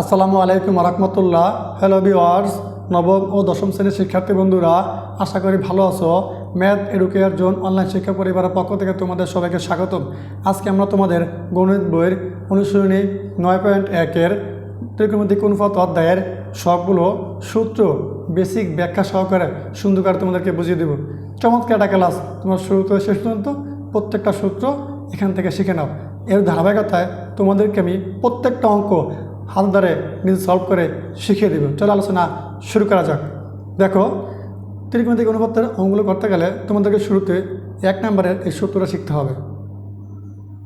আসসালামু আলাইকুম রহমতুল্লাহ। Hello viewers নবম ও দশম শ্রেণির শিক্ষার্থী বন্ধুরা, আশা করি ভালো আছো। ম্যাথ এডুকেয়ার জোন অনলাইন শিক্ষা পরিবারের পক্ষ থেকে তোমাদের সবাইকে স্বাগতম। আজকে আমরা তোমাদের গণিত বইয়ের অনুশীলনী নয় পয়েন্ট একের ত্রিকোণমিতিক অনুপাত অধ্যায়ের সবগুলো সূত্র বেসিক ব্যাখ্যা সহকারে সুন্দর করে তোমাদেরকে বুঝিয়ে দেবো। চমৎকার একটা ক্লাস তোমার শুরু থেকে শেষ পর্যন্ত প্রত্যেকটা সূত্র এখান থেকে শিখে নাও। এর ধারাবাহিকতায় তোমাদেরকে আমি প্রত্যেকটা অঙ্ক হাত ধরে নিজে সলভ করে শিখিয়ে দেব চলো আলোচনা শুরু করা যাক। দেখো, ত্রিকোণমিতিক অনুপাতের অঙ্কগুলো করতে গেলে তোমাদেরকে শুরুতে এক নম্বরের এই সূত্রটা শিখতে হবে।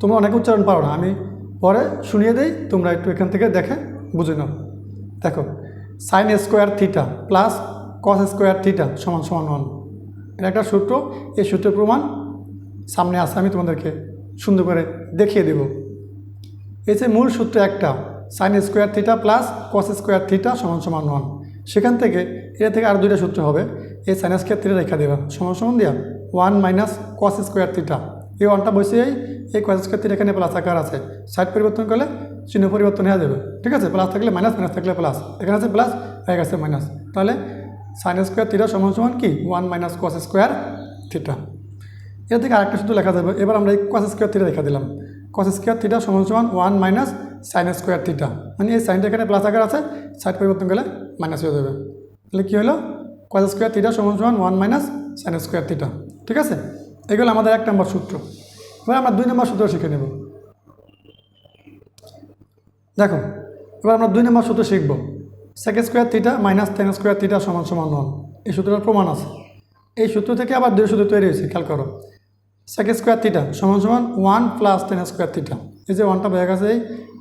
তোমরা অনেক উচ্চারণ পারো না, আমি পরে শুনিয়ে দেই, তোমরা একটু এখান থেকে দেখে বুঝে নাও। দেখো sine square theta plus cos square theta সমান সমান ওয়ান এটা একটা সূত্র, এই সূত্রের প্রমাণ সামনে আসে আমি তোমাদেরকে সুন্দর করে দেখিয়ে দেব। এই যে মূল সূত্র একটা sine square theta plus cos square theta সমান সমান ওয়ান সেখান থেকে এটা থেকে আর দুইটা সূত্র হবে। এই সাইন স্কোয়ার থিটা রেখা দেবা। সমান সমান দিয়া one minus cos square theta এই ওয়ানটা বসেই এই কস স্কোয়ার থিটা এখানে প্লাস আকার আছে। সাইড পরিবর্তন করলে চিহ্ন পরিবর্তন হয়ে যাবে। ঠিক আছে? প্লাস থাকলে মাইনাস মাইনাস থাকলে প্লাস এখানে আছে প্লাস হয়ে গেছে মাইনাস তাহলে সাইন স্কোয়ার থিটা সমান সমান কি? One minus cos square theta এর থেকে আরেকটা শুধু লেখা যাবে। এবার আমরা এই কস স্কোয়ার থিটা লেখা দিলাম। কস স্কোয়ার থিটা সমান সমান one minus sine square theta মানে এই সাইনটা এখানে প্লাস আকার আছে সাইড পরিবর্তন করলে মাইনাস হয়ে যাবে। তাহলে কী হলো? কস স্কোয়ার থিটা সমান সমান one minus sine square theta ঠিক আছে? এগুলো আমাদের এক নম্বর সূত্র। এবার আমরা দুই নম্বর সূত্র শিখে নেব। দেখো, এবার আমরা দুই নম্বর সূত্র শিখব। Sec square theta minus tan square theta সমান সমান ওয়ান এই সূত্রটার প্রমাণ আছে। এই সূত্র থেকে আবার দুই সূত্র তৈরি হয়েছে, খেয়াল করো। সেক স্কোয়ার থিটা সমান সমান one plus tan square theta এই যে ওয়ানটা বোঝা আছে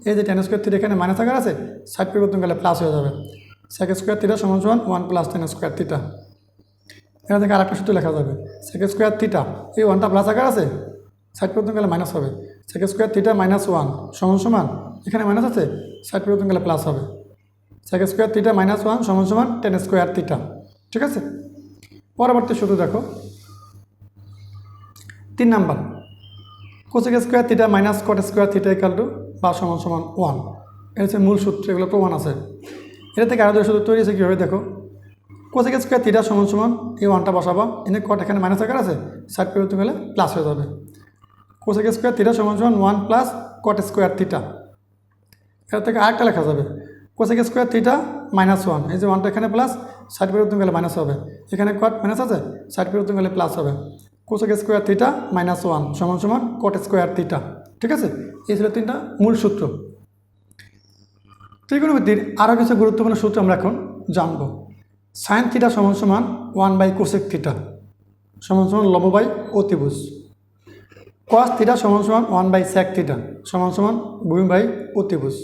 এই- যে টেন স্কোয়ার থিটা এখানে মাইনাস থাকার আছে সাইড পরিবর্তন করলে প্লাস হয়ে যাবে। সেক স্কোয়ার থিটা সমান সমান one plus tan square theta এখান থেকে আরেকটা সূত্র লেখা যাবে। সেক স্কোয়ার থিটা এই ওয়ানটা প্লাস আকার আছে সাইড পরিবর্তন করলে মাইনাস হবে। Sec square theta minus one সমান সমান, এখানে মাইনাস আছে সাইড পরিবর্তন করলে প্লাস হবে। Sec square theta minus one সমান সমান টেন স্কোয়ার থিটা ঠিক আছে? পরবর্তী সূত্র দেখো। তিন number. Cosec square theta minus cot square theta equal to বা সমান সমান ওয়ান এটা হচ্ছে মূল সূত্র, এগুলো প্রমাণ আছে। এটা থেকে আরও সূত্র তৈরি হয়েছে কীভাবে? দেখো। কোসেক স্কোয়ার থিটা সমান সমান এই ওয়ানটা বসাবা, এনে কট এখানে মাইনাস আকার আছে সাইড পরিবর্তন গেলে প্লাস হয়ে যাবে। কোসেক স্কোয়ার থিটা সমান সমান one plus cot square theta এটা থেকে আরেকটা লেখা যাবে। Cosec square theta minus one এই যে ওয়ানটা এখানে প্লাস সাইড পরিবর্তন গেলে মাইনাস হবে। এখানে কট মাইনাস আছে সাইড পরিবর্তন গেলে প্লাস হবে। Cosec square theta minus one সমান সমান কট স্কোয়ার থিটা ঠিক আছে? এই ছিল তিনটা মূল সূত্র। ত্রিকোণমিতির আরও কিছু গুরুত্বপূর্ণ সূত্র আমরা এখন জানব। সাইন থিটা সমান সমান ওয়ান বাই কোসেক থিটা সমান সমান লব বাই অতিভুজ। কস থিটা সমান সমান ওয়ান বাই স্যাক থিটা সমান সমান ভূমি বাই অতিভুজ।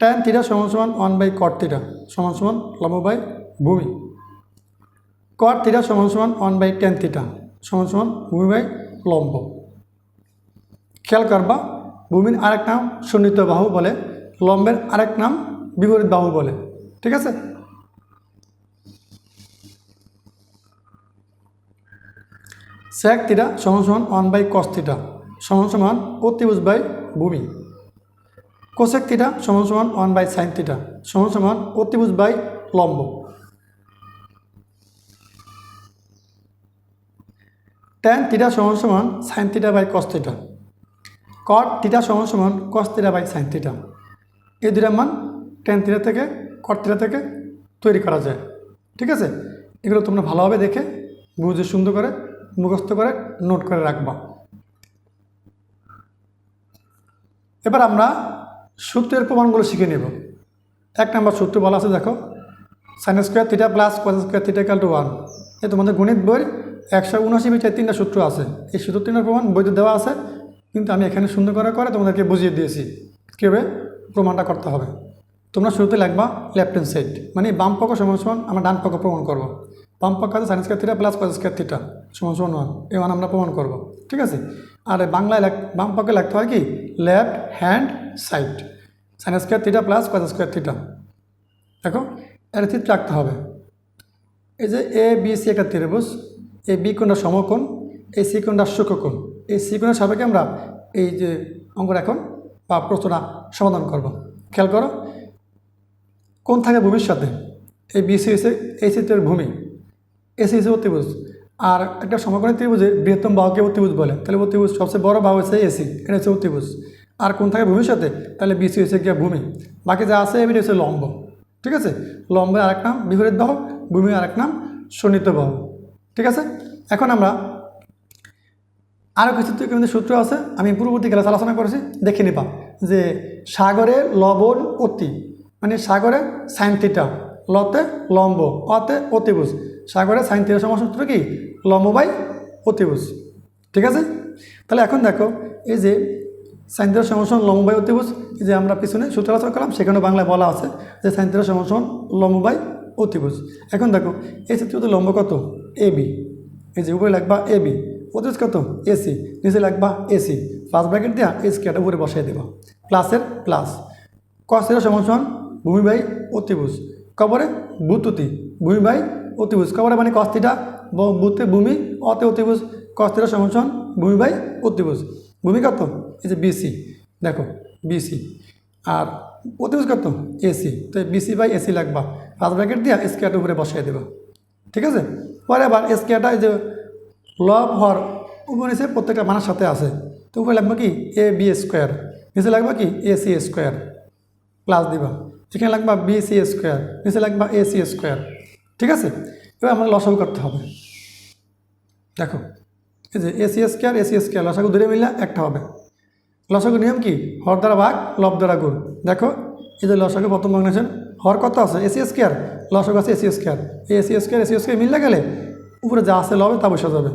ট্যান থিটা সমান সমান ওয়ান বাই কট থিটা সমান সমান লম্ব বাই ভূমি। কট থিটা সমান সমান ওয়ান বাই টেন থিটা সমান সমান ভূমি বাই লম্ব। খেয়াল করবা, ভূমির আরেক নাম সুন্নিত বাহু বলে, লম্বের আরেক নাম বিপরীত বাহু বলে, ঠিক আছে? স্যাক থিটা সমান সমান ওয়ান বাই কস থিটা সমান সমান অতিভুজ বাই ভূমি। কোশেক তিটা সমান সমান ওয়ান বাই সাইন থিটা সমান সমান অতিভুজ বাই লম্ব। ট্যান থিটা সমান সমান sine theta by cos theta cot theta সমান সমান কস বাই সাইন থিটা এই দুটার মান ট্যান থিটা থেকে কট থিটা থেকে তৈরি করা যায়। ঠিক আছে? এগুলো তোমরা ভালোভাবে দেখে, বুঝে, সুন্দর করে, মুখস্থ করে নোট করে রাখবা। এবার আমরা সূত্রের প্রমাণগুলো শিখে নেব। এক নম্বর সূত্র বলা আছে, দেখো sine square theta plus cos square theta equal to one এ তোমাদের গণিত বই একশো উনআশি মিটার তিনটা সূত্র আছে। এই সূত্র তিনটার প্রমাণ বইতে দেওয়া আছে, কিন্তু আমি এখানে সুন্দর করে করে তোমাদেরকে বুঝিয়ে দিয়েছি কীভাবে প্রমাণটা করতে হবে। তোমরা শুরুতে লাগবা লেফট হ্যান্ড সাইড মানে বাম পক্ষ সমান সমান আমরা ডান পক্ষ প্রমাণ করব। বাম পক্ষ আছে sine square theta plus square theta সমান সমান ওয়ান এ ওয়ান আমরা প্রমাণ করব, ঠিক আছে? আর বাংলায় বাম পক্ষে লাগতে হয় কি? Left hand side sine square plus cos square দেখো এর চিত্র রাখতে হবে। এই যে এ বি সি একটা ত্রিভুজ এই বি কোণটা সমকোণ, এই সি কোণটা সূক্ষ্মকোণ। এই সি কোণের সাপেক্ষে আমরা এই যে অঙ্কটা এখন বা প্রশ্নটা সমাধান করব। খেয়াল করো কোন থাকে সাথে এই বিসি হয়েছে এই চিত্রের ভূমি। এসি হচ্ছে অতিভুজ। আর একটা সমকোণী ত্রিভুজে বৃহত্তম বাহুকে অতিভুজ বলে। তাহলে অতিভুজ সবচেয়ে বড় বাহু হচ্ছে এসি এটা হচ্ছে অতিভুজ। আর কোন থাকে সাথে তাহলে বিসি হচ্ছে গিয়ে ভূমি। বাকি যা আছে এমনি হচ্ছে লম্ব। ঠিক আছে? লম্বের আরেক নাম, বিপরীত বাহু, ভূমি আরেক নাম, সন্নিহিত বাহু। ঠিক আছে? এখন আমরা আরও কিছু কিন্তু সূত্র আছে, আমি পূর্ববর্তী ক্লাস আলোচনা করেছি, দেখে নিবা যে সাগরে লবণ অতি মানে সাগরে সাইন থিটা, লতে লম্ব, অতে অতিভুজ। সাগরে সাইন থিটা সূত্র কি? লম্ব বাই অতিভুজ। ঠিক আছে? তাহলে এখন দেখো, এই যে সাইন থিটা সমান সমান অতিভুজ যে আমরা পিছনে সূত্র আলোচনা করলাম সেখানে বাংলায় বলা আছে যে সাইন থিটা সমান সমান লম্ব বাই অতিভুজ এখন দেখো, এই চিত্রতে লম্ব কত? A B. এই যে উপরে লাগবা এ বি। অতিভুজ কত? এসি নিচে লাগবা এসি প্লাস ব্র্যাকেট দেওয়া এস কেটা উপরে বসাই দেবা। প্লাসের প্লাস কসের সমান ভূমি বাই অতিভুজ। কবরে বুতুতি ভূমি বাই অতিভুজ। কবরে মানে কস্তিটা বুতে ভূমি, অতে অতিভুজ। কস্তিটা সমান ভূমি বাই অতিভুজ। ভূমি কত? এই যে বিসি দেখো বিসি আর অতিভুজ কত? এসি তো বিসি বাই এসি লাগবা। প্লাস ব্র্যাকেট দিয়া কেটা উপরে বসাই দেবা। ঠিক আছে? পরে আবার এই যে লব হর উপর নিচে প্রত্যেকটা মানের সাথে আছে। তো উপরে লাগবে কি? এ বি স্কোয়ার নিচে লাগবে কি? এ সি স্কোয়ার প্লাস দিবা। এখানে লাগবা বি সি স্কোয়ার নিচে লাগবা এ সি স্কোয়ার ঠিক আছে? এবার আমাদের লসাগু করতে হবে। দেখো, এই যে A C square A C square লসাগু দূরে মিললে একটা হবে। লসাগু নিয়ম কি? হর দ্বারা ভাগ, লব দ্বারা গুণ। দেখো, এই যে লসাগু প্রথম বাংলাদেশের হর কত আছে এসি স্কোয়ার লসাগু আছে এসি স্কোয়ার এই এসি স্কোয়ার এসি স্কোয়ার মিললে গেলে উপরে যা আছে লবে তা বসে যাবে।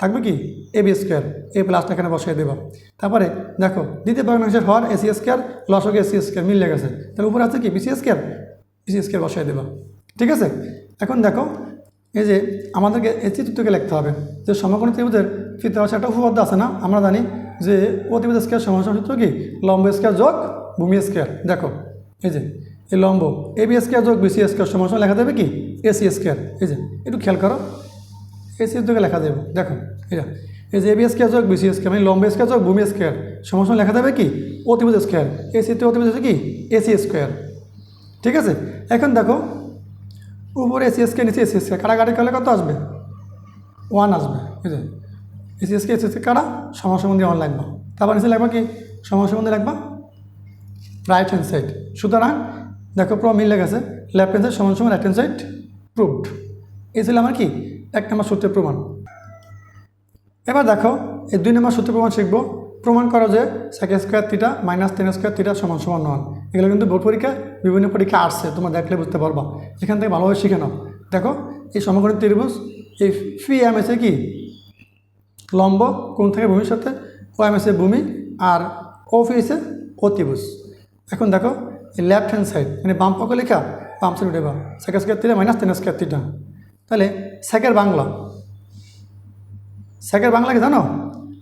থাকবে কি? এ বি স্কোয়ার এ প্লাসটা এখানে বসিয়ে দেবা। তারপরে দেখো, দ্বিতীয় বাংলাদেশের হর এসি স্কোয়ার লসাগু এসি স্কোয়ার মিলে গেছে তাহলে উপরে আছে কি? বিসি স্কোয়ার বিসি স্কোয়ার বসিয়ে দেবা। ঠিক আছে? এখন দেখো, এই যে আমাদেরকে এই চিত্রটিকে লিখতে হবে যে সমকোণী ত্রিভুজের চিত্র একটা উপপাদ্য আছে না? আমরা জানি যে অতিভুজ স্কোয়ার সমাসন সূত্র কি? লম্ব স্কোয়ার যোগ ভূমি স্কোয়ার দেখো, এই যে এই লম্ব। এ বি স্কোয়ার যোগ বিসি স্কোয়ার সমাসন লেখা যাবে কি? এসি স্কোয়ার এই যে, একটু খেয়াল করো। এই চিত্রকে লেখা যাবে। দেখো এটা এই যে এ বি স্কোয়ার যোগ বিসি স্কোয়ার মানে লম্ব স্কোয়ার যোগ ভূমি স্কোয়ার সমাসন লেখা যাবে কি? অতিভুজ স্কোয়ার চিত্রে অতিভুজ হচ্ছে কি? এসি স্কোয়ার ঠিক আছে? এখন দেখো, উপরে এসি এসকে নিচে এসি এসকে কাটাকাটি করলে কত আসবে? ওয়ান আসবে। বুঝলেন এসি এসকে এসি এসকে কাটা সমান সম্বন্ধে ওয়ান লাগবে তারপর নিচে লাগবে কি? সমান সম্বন্ধে লাগবা রাইট হ্যান্ড সাইড সুতরাং দেখো পুরো মিলে গেছে লেফট হ্যান্ড সাইড সমান সমান রাইট হ্যান্ড সাইড প্রুভড এই ছিল আমার কি? এক নম্বর সূত্রের প্রমাণ। এবার দেখো, এই দুই নম্বর সূত্রের প্রমাণ শিখব। প্রমাণ করো যে second square theta minus tan square theta সমান সমান নন এগুলো কিন্তু বোর্ড পরীক্ষা, বিভিন্ন পরীক্ষা আসছে, তোমরা দেখলে বুঝতে পারবা। এখান থেকে ভালোভাবে শিখে নাও। দেখো, এই সমকোণী ত্রিভুজ, এই ফি এম এসে কি? লম্ব কোন থেকে ভূমির সাথে ও এম এসে ভূমি, আর ও ফি এসে অতিভুজ। এখন দেখো লেফট হ্যান্ড সাইড মানে বাম পক্ষ লেখা বাম সাইড উঠে বা sec square theta minus tan square theta তাহলে সেকের বাংলা। সেকের বাংলা কি জানো?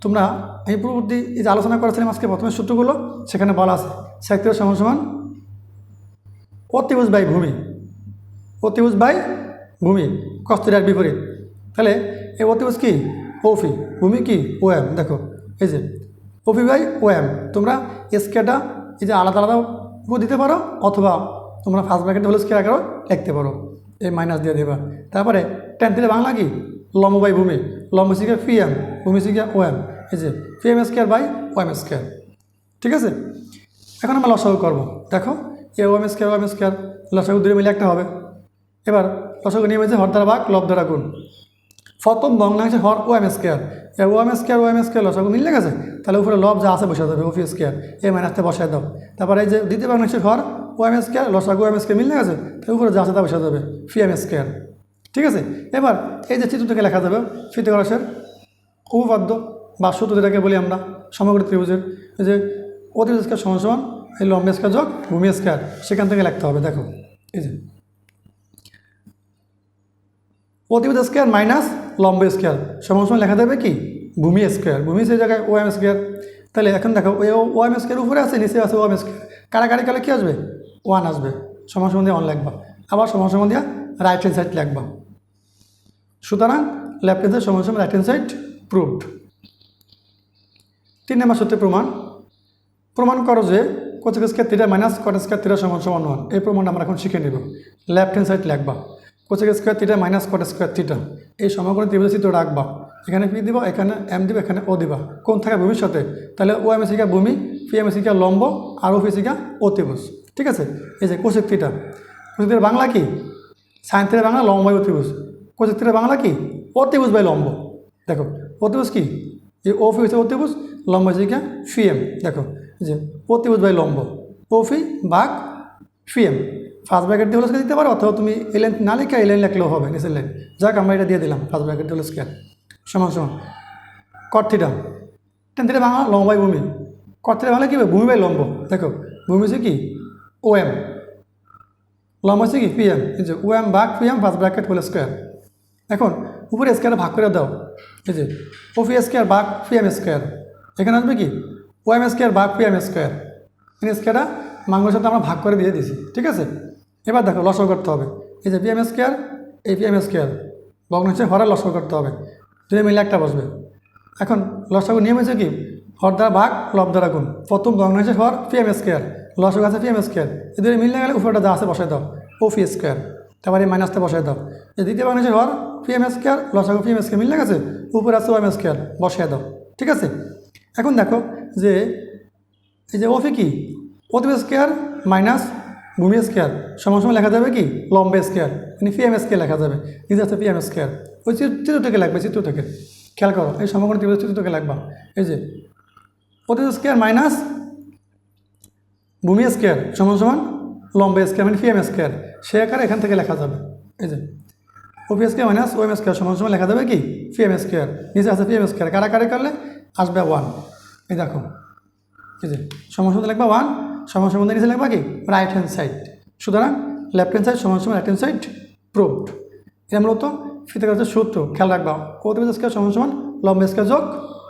তোমরা এই পূর্ববর্তী এই যে আলোচনা করেছিলাম আজকে প্রথমে সূত্রগুলো, সেখানে বলা আছে সেক্টর সমান সমান অতিভুজ বাই ভূমি। অতিভুজ বাই ভূমি কস্তুরিয়ার বিপরীত। তাহলে এই অতিভুজ কি? ওফি ভূমি কি? ও এম দেখো, এই যে ওফি বাই ও এম তোমরা স্কেটা এই যে আলাদা আলাদা দিতে পারো অথবা তোমরা ফার্স্ট ব্র্যাকেট হলে স্কেয়ার আকারও লিখতে পারো। এই মাইনাস দিয়ে দেবা। তারপরে টেন থেকে বাংলা কি? লম্ব বাই ভূমি। লম্ব শিখে ফি এম ভূমি শিখে ও এম এই যে P M square by O M square ঠিক আছে? এখন আমরা লসাগু করব। দেখো এ O M square O M square লসাগু দুটো মিলে একটা হবে। এবার লসাগু নিয়ে হয়েছে হর ভাগ লব দ্বারা গুণ। প্রথম ভগ্নাংশে হর O M square O M square O M square লসাগু মিলে গেছে? তাহলে উপরে লব যা আছে বসে দেবে ওফি স্কোয়ার এ মাইনাসটা বসায় দাও। তারপরে এই যে দ্বিতীয় ভগ্নাংশের হর ও এম স্কোয়ার লসাগু এম স্কোয়ার মিলে গেছে? তাহলে উপরে যা আছে তা বসে দেবে ফি এম স্কোয়ার ঠিক আছে? এবার এই যে চিত্র থেকে লেখা যাবে ফিতেগরাসের উপপাদ্য বা সূত্র যেটাকে বলি আমরা, সমগ্র ত্রিভুজের। এই যে স্কোয়ার সমান সমান, এই লম্ব স্কোয়ার যোগ ভূমি স্কোয়ার সেখান থেকে লিখতে হবে, দেখো। এই যে অতিভুজ স্কোয়ার মাইনাস লম্ব স্কোয়ার। সমান লেখা যাবে কি? ভূমি স্কোয়ার। ভূমি সেই জায়গায় ও এম স্কোয়ার। তাহলে এখন দেখো ও এম স্কোয়ার উপরে আছে, নিচে আছে ও এম স্কোয়ার। কারাকারি কালে কী আসবে? ওয়ান আসবে। সমান দিয়ে ওয়ান লিখবা। আবার সমান সমান দিয়ে রাইট হ্যান্ড সাইড লিখবা। সুতরাং লেফট হ্যান্ড সাইড সমান রাইট হ্যান্ড সাইড প্রুভড তিন নম্বর সূত্রে প্রমাণ। প্রমাণ করো যে cosec square theta minus cot square theta সমান সমান ওয়ান এই প্রমাণটা আমরা এখন শিখে নেব। লেফট হ্যান্ড সাইড লিখবা। Cosec square theta minus cot square theta এই সমগ্র ত্রিভুজ চিত্র রাখবা। এখানে পি দিবা, এখানে এম দিবা, এখানে ও দিবা। কোন থাকে ভবিষ্যতে? তাহলে ও এম এসিকা ভূমি পি এম এসিকা লম্ব, আর ও ফিসিকা অতিভুজ ঠিক আছে? এই যে cosec theta cosec theta Bangla কি? সাইন থিটা বাংলা লম্ব বাই অতিভুজ কোচেক থিটা বাংলা কি? অতিভুজ বাই লম্ব। দেখো অতিভুজ কি? এই ও ফি হচ্ছে অতিভুজ লম্ব হচ্ছে ফি এম দেখো যে অতিভুজ বাই লম্ব। ও ফি বাঘ ফি এম ফার্স্ট ব্র্যাকেট দিয়ে হলে দিতে পারো, অথবা তুমি এলেন না লিখে এলেন লিখলেও হবে, নিচের লাইন যাক, আমরা এটা দিয়ে দিলাম ফার্স্ট ব্র্যাকেট দিয়ে স্কেয়ার সমান সমান। Cot theta tan theta Bangla লম্ব বাই ভূমি। কট থিটা বাংলা কী হবে? ভূমি বাই লম্ব। দেখো, ভূমি হচ্ছে কি? ও এম লম্ব হচ্ছে কি? পি এম এই যে ও এম বাঘ P M first bracket whole square এখন, উপরে স্কোয়ারে ভাগ করে দাও। এই যে ও পি স্কোয়ার বাঘ পি এম স্কোয়ার এখানে আসবে কি? ও এম স্কোয়ার বাঘ পি এম স্কোয়ার এই স্কোয়ারটা মাঙ্গলের সাথে আমরা ভাগ করে দিয়ে দিছি ঠিক আছে? এবার দেখো, লসও করতে হবে। এই যে পি এম স্কোয়ার এই পি এম স্কোয়ার ভগ্ন হচ্ছে হরে লসও করতে হবে। দুই মিলে একটা বসবে। এখন লসাগু নিয়ম হয়েছে কি? হর দ্বারা ভাগ, লব দ্বারা গুণ। প্রথম ভগ্ন হচ্ছে হর পি এম স্কোয়ার লসাগু আছে পি এম স্কোয়ার এদের মিলে গেলে উপরটা যা আছে বসাই দাও ও পি স্কোয়ার তারপরে মাইনাসটা বসাই দাও। এই দ্বিতীয় ভগ্ন হচ্ছে হর পি এম স্কোয়ার লসাগু পি এম স্কোয়ার মিলে গেছে, উপরে আছে ও এম স্কোয়ার বসাই দাও। ঠিক আছে? এখন দেখো যে, এই যে ওফি কি? অতিব স্কোয়ার মাইনাস ভূমি স্কোয়ার সমান সময় লেখা যাবে কি? লম্বে স্কোয়ার মানে পি এম স্কোয়ার লেখা যাবে। নিজে আছে পি এম স্কোয়ার ওই চিত্র থেকে লাগবে চিত্র থেকে খেয়াল করো, এই সমগ্র ত্রিভুজ চিত্র থেকে লাগবা। এই যে অতিব স্কোয়ার মাইনাস ভূমি স্কোয়ার সমান সমান লম্বে স্কোয়ার মানে পি এম স্কোয়ার সে আকারে এখান থেকে লেখা যাবে। এই যে O P square minus O M M square সমান সমান লেখা যাবে কি? পি এম স্কোয়ার নিচে আছে পি এম স্কোয়ার কারাকারি করলে? আসবে ওয়ান এই দেখো, এই যে, সমান সমান লিখবা ওয়ান সমান সমান নিচে লিখবা কি রাইট হ্যান্ড সাইড সুতরাং লেফট হ্যান্ড সাইড সমান সমান রাইট হ্যান্ড সাইড প্রুভড এটা মূলত ফিতে সূত্র। খেয়াল রাখবা অতিবেদ স্কোয়ার সমান সমান লম্ব স্কোয়ার যোগ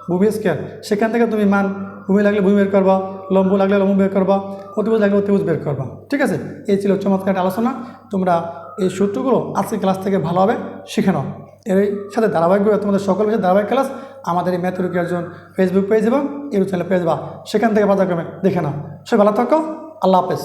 ভূমি স্কোয়ার সেখান থেকে তুমি মান, ভূমি লাগলে ভূমি বের করবা, লম্ব লাগলে লম্ব বের করবা, অতিভুজ লাগলে অতিভুজ বের করবা। ঠিক আছে? এই ছিল চমৎকার আলোচনা। তোমরা এই সূত্রগুলো আজকের ক্লাস থেকে ভালোভাবে শিখে নাও। এর সাথে ধারাবাহিকভাবে তোমাদের সকল বিষয়ে ধারাবাহিক ক্লাস আমাদের এই ম্যাথরুকি একজন ফেসবুক পেজ এবং ইউটিউব চ্যানেল পেজ বা সেখান থেকে পাতাক্রমে দেখে নাও। সে ভালো থাকো, আল্লাহ হাফেজ।